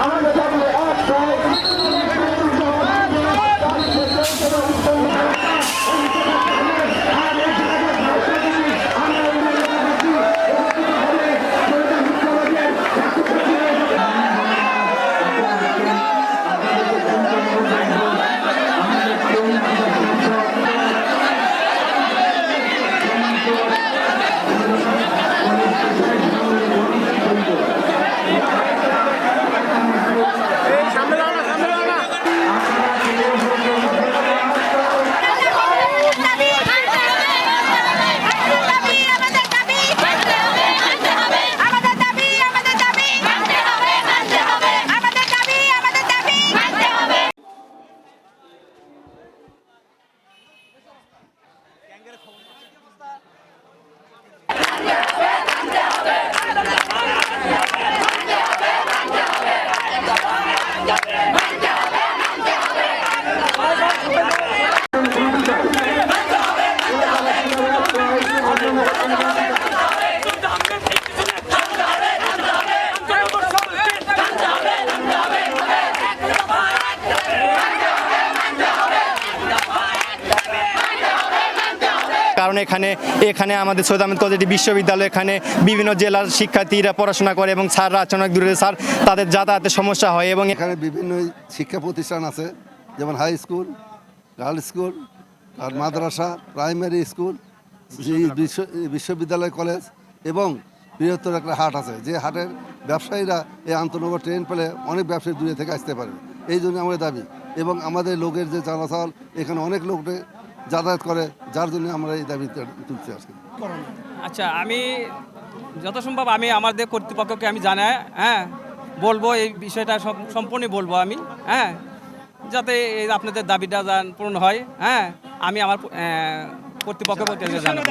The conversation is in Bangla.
Ahora কারণ এখানে এখানে আমাদের সৈয়দ আহমেদ কলেজ বিশ্ববিদ্যালয়, এখানে বিভিন্ন জেলার শিক্ষার্থীরা পড়াশোনা করে এবং স্যাররা আছেন অনেক দূরে স্যার, তাদের যাতায়াতের সমস্যা হয় এবং এখানে বিভিন্ন শিক্ষা প্রতিষ্ঠান আছে, যেমন হাই স্কুল গার্লস স্কুল আর মাদ্রাসা প্রাইমারি স্কুল বিশ্ব- বিশ্ববিদ্যালয় কলেজ এবং বৃহত্তর একটা হাট আছে। যে হাটের ব্যবসায়ীরা এই আন্তনগর ট্রেন পেলে অনেক ব্যবসায়ী দূরে থেকে আসতে পারবে এই জন্য আমাদের দাবি। এবং আমাদের লোকের যে চলাচল, এখানে অনেক লোক যাতায়াত করে যার জন্য আমরা এই দাবি তুলছি আজকে। আচ্ছা আমি যত সম্ভব আমি আমাদের কর্তৃপক্ষকে আমি জানাই হ্যাঁ বলব এই বিষয়টা সম- সম্পূর্ণ বলব আমি হ্যাঁ যাতে এই আপনাদের দাবিটা পূরণ হয় হ্যাঁ আমি আমার কর্তৃপক্ষকে জানাব।